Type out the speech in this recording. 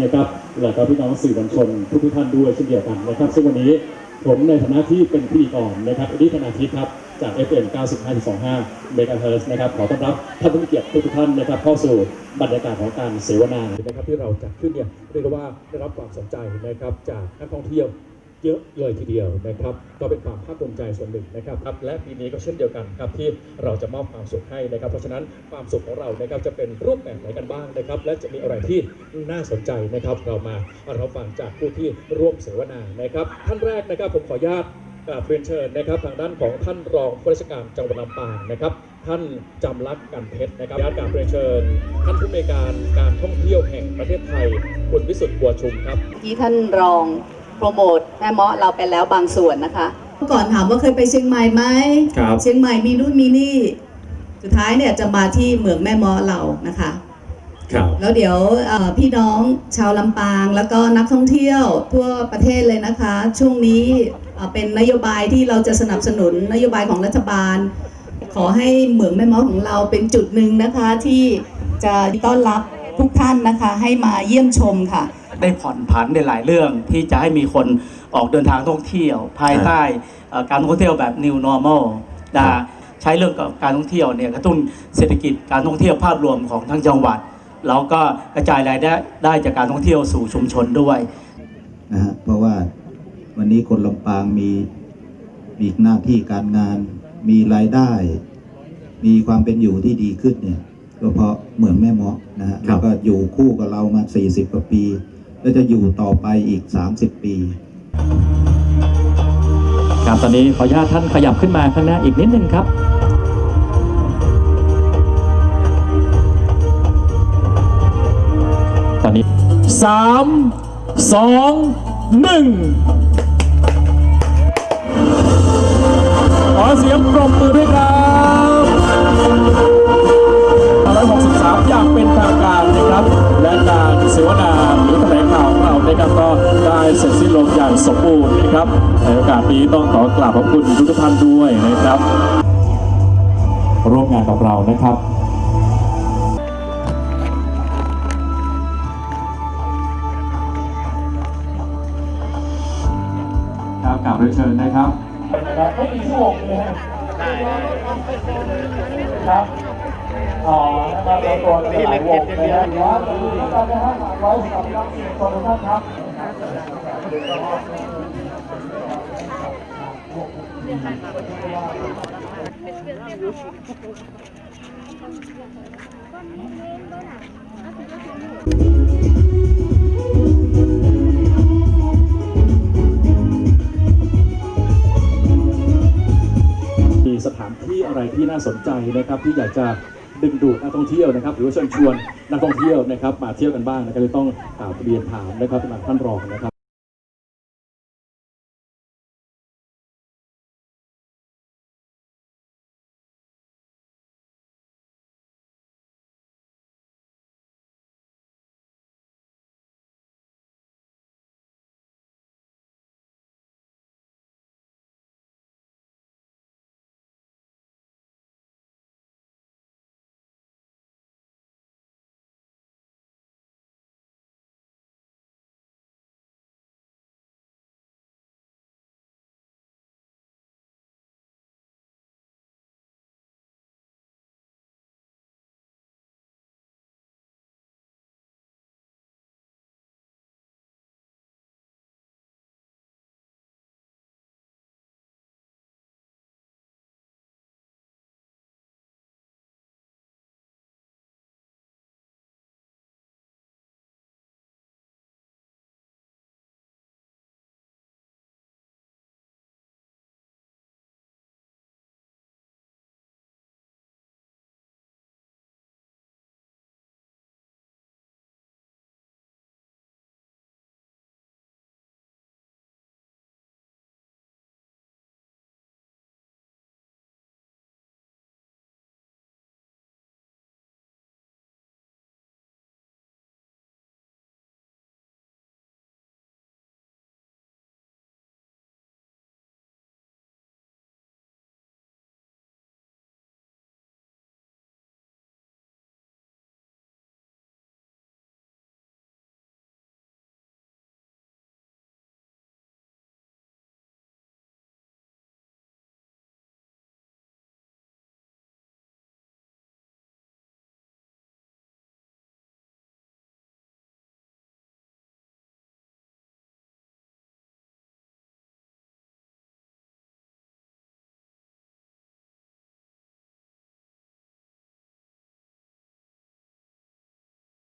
นะครับแล้วก็พี่น้องสื่อมวลชนทุกท่านด้วยเช่นเดียวกันนะครับ ซึ่งวันนี้ผมในฐานะที่เป็นพิธีกรนะครับอดีธนาทิพย์ครับจาก FM 95.25 MHz นะครับขอต้อนรับท่านผู้มีเกียรติทุกท่านนะครับเข้าสู่บรรยากาศของการเสวนานะครับที่เราจัดขึ้นเนี่ยเรียกว่าได้รับความสนใจนะครับจากนักท่องเที่ยว เยอะเลยทีเดียวนะครับ ก็เป็นความภาคภูมิใจส่วนหนึ่งนะครับครับ และปีนี้ก็เช่นเดียวกันครับที่เราจะมอบความสุขให้นะครับ เพราะฉะนั้นความสุขของเรานะครับจะเป็นรูปแบบไหนกันบ้างนะครับ และจะมีอะไรที่น่าสนใจนะครับ เรามาเราฟังจากผู้ที่ร่วมเสวนานะครับ ท่านแรกนะครับผมขออนุญาตกราบเรียนเชิญนะครับ ทางด้านของท่านรองผู้ราชการจังหวัดลำปางนะครับ ท่านจำรักกันเพชรนะครับญาติกราบเรียนเชิญ ท่านผู้อำนการการท่องเที่ยวแห่งประเทศไทยคุณวิสุทธิ์บัวชุมครับที่ท่านรอง โปรโมทแม่เมาะเราไปแล้วบางส่วนนะคะเมื่อก่อนถามว่าเคยไปเชียงใหม่ไหมครับ เชียงใหม่มีนู่นมีนี่ สุดท้ายเนี่ยจะมาที่เมืองแม่เมาะเรานะคะครับแล้วเดี๋ยวเอ่อพี่น้องชาวลำปางแล้วก็นักท่องเที่ยวทั่วประเทศเลยนะคะ ช่วงนี้เอ่อเป็นนโยบายที่เราจะสนับสนุนนโยบายของรัฐบาล ขอให้เหมืองแม่เมาะของเราเป็นจุดหนึ่งนะคะที่จะต้อนรับทุกท่านนะคะให้มาเยี่ยมชมค่ะ ได้ผ่อนผันในหลายเรื่อง ที่จะให้มีคนออกเดินทางท่องเที่ยว ภายใต้เอ่อการท่องเที่ยวแบบ new normal นะใช้เรื่องของการท่องเที่ยวเนี่ยกระตุ้นเศรษฐกิจการท่องเที่ยวภาพรวมของทั้งจังหวัดแล้วก็กระจายรายได้ได้จากการท่องเที่ยวสู่ชุมชนด้วยนะฮะเพราะว่าวันนี้คนลำปางมีมีหน้าที่การงาน มีรายได้ มีความเป็นอยู่ที่ดีขึ้นเนี่ยก็เพราะเหมืองแม่เมาะนะฮะแล้วก็อยู่คู่กับเรามา 40กว่าปี แล้วจะอยู่ต่อไปอีก 30 ปีครับตอนนี้ขออนุญาตท่านขยับขึ้นมาข้างหน้าอีกนิดนึงครับ ตอนนี้สามสองหนึ่งขอเสียงปรบมือด้วยครับ ในโอกาสนี้ต้องขอกราบขอบคุณทุกท่านด้วยนะครับ ร่วมงานกับเรานะครับครับกราบเรียนเชิญนะครับไม่มีชั่วโมงเลยฮะครับอ๋อนะครับเราตัวหลายวงนะฮะย้อนไปดูกันนะฮะฝากไว้สำหรับนักสื่อมวลชนทุกท่านครับ มีสถานที่อะไรที่น่าสนใจนะครับ ที่อยากจะดึงดูดนักท่องเที่ยวนะครับหรือว่าเชิญชวนนักท่องเที่ยวนะครับ มาเที่ยวกันบ้างนะครับจะต้องกล่าวเรียนถามนะครับท่านรองนะครับ